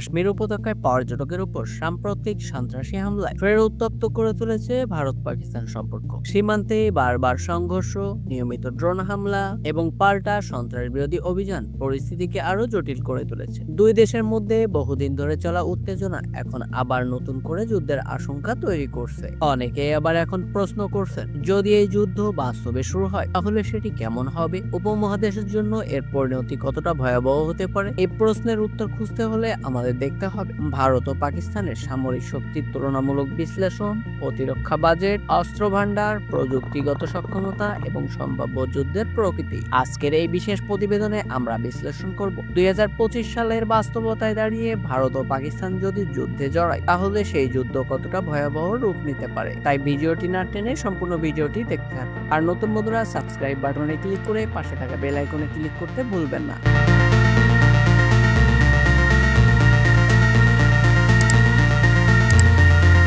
কাশ্মীর উপত্যকায় পর্যটকের উপর সাম্প্রতিক সন্ত্রাসী হামলায় ফের উত্তপ্ত করে তুলেছে ভারত পাকিস্তান সম্পর্ক। সীমান্তে বারবার সংঘর্ষ, নিয়মিত ড্রোন হামলা এবং পাল্টা সন্ত্রাস বিরোধী অভিযান পরিস্থিতিকে আরও জটিল করে তুলেছে। দুই দেশের মধ্যে বহুদিন ধরে চলা উত্তেজনা এখন আবার নতুন করে যুদ্ধের আশঙ্কা তৈরি করছে। অনেকে আবার এখন প্রশ্ন করছেন, যদি এই যুদ্ধ বাস্তবে শুরু হয়, তাহলে সেটি কেমন হবে? উপমহাদেশের জন্য এর পরিণতি কতটা ভয়াবহ হতে পারে? এই প্রশ্নের উত্তর খুঁজতে হলে আমাদের দেখতে হবে। ভারত ও পাকিস্তানের সামরিক শক্তির তুলনামূলক বিশ্লেষণ, প্রতিরক্ষা বাজেট অস্ত্র ভান্ডার প্রযুক্তিগত সক্ষমতা এবং সম্ভাব্য যুদ্ধের প্রকৃতি। আজকের এই বিশেষ প্রতিবেদনে আমরা বিশ্লেষণ করব দুই হাজার পঁচিশ সালের বাস্তবতায় দাঁড়িয়ে ভারত ও পাকিস্তান যদি যুদ্ধে জড়ায়, তাহলে সেই যুদ্ধ কতটা ভয়াবহ রূপ নিতে পারে? তাই ভিডিওটি না টেনে সম্পূর্ণ ভিডিওটি দেখতে থাকুন। আর নতুন বন্ধুরা, সাবস্ক্রাইব বাটনে ক্লিক করে পাশে থাকা বেল আইকনে ক্লিক করতে ভুলবেন না।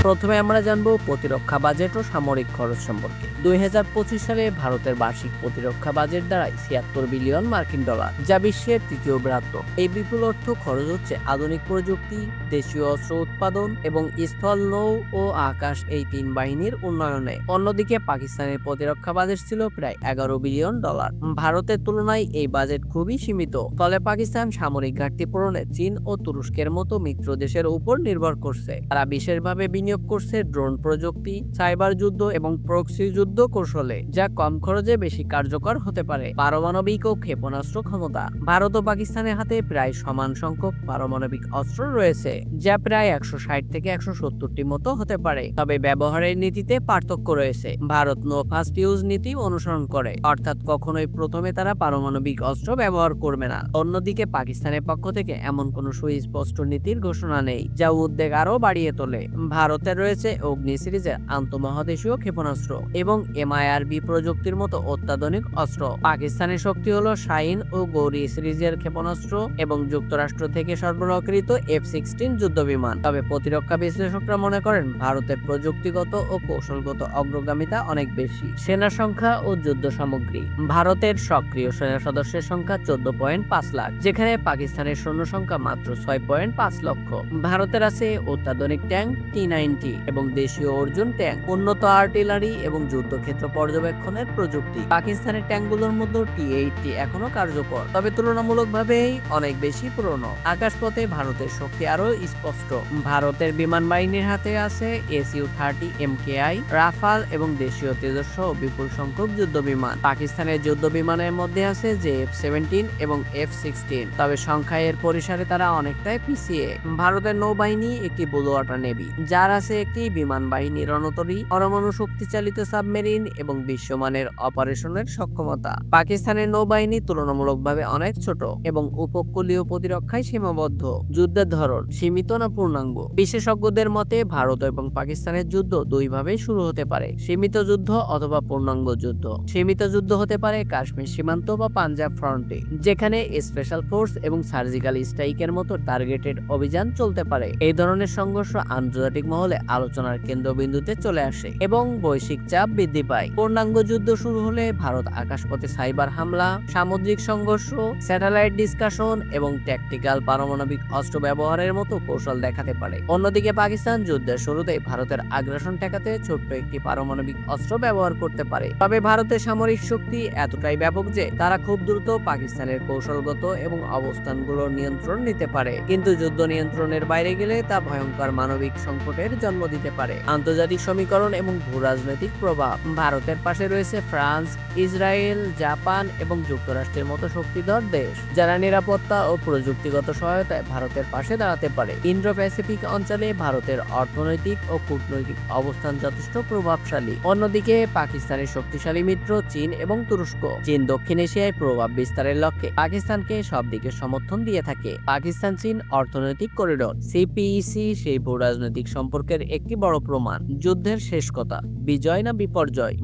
প্রথমে আমরা জানব প্রতিরক্ষা বাজেট ও সামরিক খরচ সম্পর্কে। দুই হাজার পঁচিশ সালে ভারতের বার্ষিক প্রতিরক্ষা বাজেট দাঁড়ায় ছিয়াত্তর বিলিয়ন মার্কিন ডলার, যা বিশ্বের তৃতীয় বৃহত্তম। এই বিপুল অর্থ খরচ হচ্ছে আধুনিক প্রযুক্তি, দেশীয় অস্ত্র উৎপাদন এবং স্থল, নৌ ও আকাশ এই তিন বাহিনীর উন্নয়নে। অন্যদিকে পাকিস্তানের প্রতিরক্ষা বাজেট ছিল প্রায় এগারো বিলিয়ন ডলার। ভারতের তুলনায় এই বাজেট খুবই সীমিত, ফলে পাকিস্তান সামরিক ঘাটতি পূরণে চীন ও তুরস্কের মতো মিত্র দেশের উপর নির্ভর করছে। তারা বিশেষভাবে বিনিয়োগ করছে ড্রোন প্রযুক্তি, সাইবার যুদ্ধ এবং প্রক্সি যুদ্ধ কৌশলে, যা কম খরচে বেশি কার্যকর হতে পারে। পারমাণবিক ও ক্ষেপণাস্ত্র ক্ষমতা, ভারত ও পাকিস্তানের হাতে প্রায় সমান সংখ্যক পারমাণবিক অস্ত্র রয়েছে, যা প্রায় একশো ষাট থেকে একশো সত্তরটি মতো হতে পারে। তবে ব্যবহারের নীতিতে পার্থক্য রয়েছে। ভারত নো ফার্স্ট ইউজ নীতি অনুসরণ করে, অর্থাৎ কখনোই প্রথমে তারা পারমাণবিক অস্ত্র ব্যবহার করবে না। অন্যদিকে পাকিস্তানের পক্ষ থেকে এমন কোনো সুস্পষ্ট নীতির ঘোষণা নেই, যা উদ্বেগ আরও বাড়িয়ে তোলে। ভারতের রয়েছে অগ্নি সিরিজের আন্তঃমহাদেশীয় ক্ষেপণাস্ত্র এবং এমআইআরবি প্রযুক্তির মতো অত্যাধুনিক অস্ত্র। পাকিস্তানের শক্তি হলো শাইন ও গৌরী সিরিজের ক্ষেপণাস্ত্র এবং যুক্তরাষ্ট্র থেকে সরবরাহকৃত এফ সিক্সটিন যুদ্ধ বিমান তবে প্রতিরক্ষা বিশ্লেষকরা মনে করেন, ভারতের প্রযুক্তিগত ও কৌশলগত অগ্রগামিতা অনেক বেশি। সেনা সংখ্যা ও যুদ্ধ সামগ্রী। ভারতের সক্রিয় সেনা সদস্যের সংখ্যা চোদ্দ পয়েন্ট পাঁচ লাখ, যেখানে পাকিস্তানের সৈন্য সংখ্যা মাত্র ছয় পয়েন্ট পাঁচ লক্ষ। ভারতের আছে অত্যাধুনিক ট্যাঙ্ক টি নাইনটি এবং দেশীয় অর্জুন ট্যাঙ্ক, উন্নত আর্টিলারি এবং যুদ্ধক্ষেত্র পর্যবেক্ষণের প্রযুক্তি। পাকিস্তানের ট্যাঙ্কগুলোর মধ্যে টি এইটটি এখনও কার্যকর, তবে তুলনামূলকভাবেই অনেক বেশি পুরনো। আকাশপথে ভারতের শক্তি আরও স্পষ্ট। ভারতের বিমান বাহিনীর হাতে আছে এসইউ থার্টি এমকেআই রাফাল এবং দেশীয় তেজস সহ বিপুল সংখ্যক যুদ্ধ বিমান পাকিস্তানের যুদ্ধ বিমানের মধ্যে আছে যে এফ সেভেন্টিন এবং এফ সিক্সটিন তবে সংখ্যায় এর পরিসরে তারা অনেকটাই পিছিয়ে। ভারতের নৌবাহিনী একটি ব্লু ওয়াটার নেভি, যার আছে একটি বিমান বাহিনী রণতরী পরমাণু শক্তি চালিত সাবমেরিন এবং বিশ্বমানের অপারেশনের সক্ষমতা। পাকিস্তানের নৌবাহিনী তুলনামূলকভাবে অনেক ছোট এবং উপকূলীয় প্রতিরক্ষায় সীমাবদ্ধ। যুদ্ধের ধরন সীমিত না পূর্ণাঙ্গ? বিশেষজ্ঞদের মতে, ভারত এবং পাকিস্তানের যুদ্ধ দুইভাবে শুরু হতে পারে। সীমিত যুদ্ধ অথবা পূর্ণাঙ্গ যুদ্ধ। সীমিত যুদ্ধ হতে পারে কাশ্মীর সীমান্ত বা পাঞ্জাব ফ্রন্টে, যেখানে স্পেশাল ফোর্স এবং সার্জিক্যাল স্ট্রাইকের মতো টার্গেটেড অভিযান চলতে পারে। এই ধরনের সংঘর্ষ আন্তর্জাতিক মহলে আলোচনার কেন্দ্রবিন্দুতে চলে আসে এবং বৈশ্বিক চাপ বৃদ্ধি পায়। পূর্ণাঙ্গ যুদ্ধ শুরু হলে ভারত আকাশপথে সাইবার হামলা, সামুদ্রিক সংঘর্ষ, স্যাটেলাইট ডিসকাশন এবং ট্যাকটিক্যাল পারমাণবিক অস্ত্র ব্যবহারের মতো কৌশল দেখাতে পারে। অন্যদিকে পাকিস্তান যুদ্ধের শুরুতেই ভারতের আগ্রাসন ঠেকাতে ছোট্ট একটি পারমাণবিক অস্ত্র ব্যবহার করতে পারে। তবে ভারতের সামরিক শক্তি এতটাই ব্যাপক যে তারা খুব দ্রুত পাকিস্তানের কৌশলগত এবং অবস্থানগুলোর নিয়ন্ত্রণ নিতে পারে। কিন্তু যুদ্ধ নিয়ন্ত্রণের বাইরে গেলে তা ভয়ঙ্কর মানবিক সংকটের জন্ম দিতে পারে। আন্তর্জাতিক সমীকরণ এবং ভূ রাজনৈতিক প্রভাব ভারতের পাশে রয়েছে ফ্রান্স, ইসরায়েল, জাপান এবং যুক্তরাষ্ট্রের মতো শক্তিধর দেশ, যারা নিরাপত্তা ও প্রযুক্তিগত সহায়তায় ভারতের পাশে দাঁড়াতে পারে। ইন্ডো প্যাসিফিক অঞ্চলে ভারতের অর্থনৈতিক ও কূটনৈতিক অবস্থান যথেষ্ট প্রভাবশালী। অন্যদিকে, পাকিস্তানের শক্তিশালী মিত্র চীন এবং তুরস্ক। চীন দক্ষিণ এশিয়ায় প্রভাব বিস্তারের লক্ষ্যে পাকিস্তানকে সব দিকে সমর্থন দিয়ে থাকে। পাকিস্তান চীন অর্থনৈতিক করিডোর। সিপিইসি সেই ভূ রাজনৈতিক সম্পর্কের একটি বড় প্রমাণ। যুদ্ধের শেষ কথা। বিজয় না বিপর্যয়?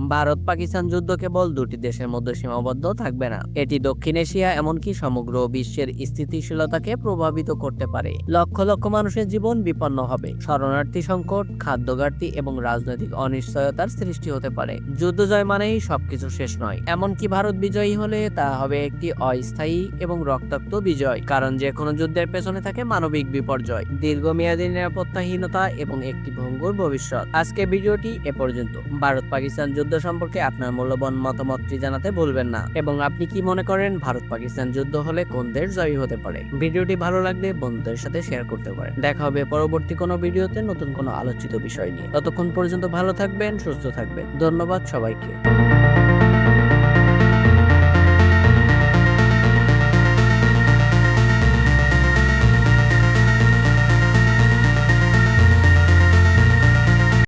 ভারত পাকিস্তান যুদ্ধ কেবল দুটি দেশের মধ্যে সীমাবদ্ধ থাকবে না। এটি দক্ষিণ এশিয়া এমনকি সমগ্র বিশ্বের স্থিতিশীলতাকে প্রভাবিত করতে পারে। লক্ষ লক্ষ মানুষের জীবন বিপন্ন হবে। শরণার্থী সংকট খাদ্য ঘাটতি এবং রাজনৈতিক অনিশ্চয়তার সৃষ্টি হতে পারে। যুদ্ধ জয় মানেই সবকিছু শেষ নয়। এমনকি ভারত বিজয়ী হলে তা হবে একটি অস্থায়ী এবং রক্তাক্ত বিজয়। কারণ যে কোনো যুদ্ধের পেছনে থাকে মানবিক বিপর্যয়, দীর্ঘমেয়াদী নিরাপত্তাহীনতা এবং একটি ভঙ্গুর ভবিষ্যৎ। আজকে ভিডিওটি এ পর্যন্ত। ভারত পাকিস্তান যুদ্ধ সম্পর্কে আপনার মূল্যবান মতামতটি জানাতে ভুলবেন না। এবং আপনি কি মনে করেন ভারত পাকিস্তান যুদ্ধ হলে কোন দেশ জয়ী হতে পারে? ভিডিওটি ভালো লাগলে বন্ধুদের সাথে শেয়ার করতে পারেন। দেখা হবে পরবর্তী কোনো ভিডিওতে নতুন কোনো আলোচিত বিষয় নিয়ে। ততক্ষণ পর্যন্ত ভালো থাকবেন, সুস্থ থাকবেন। ধন্যবাদ সবাইকে।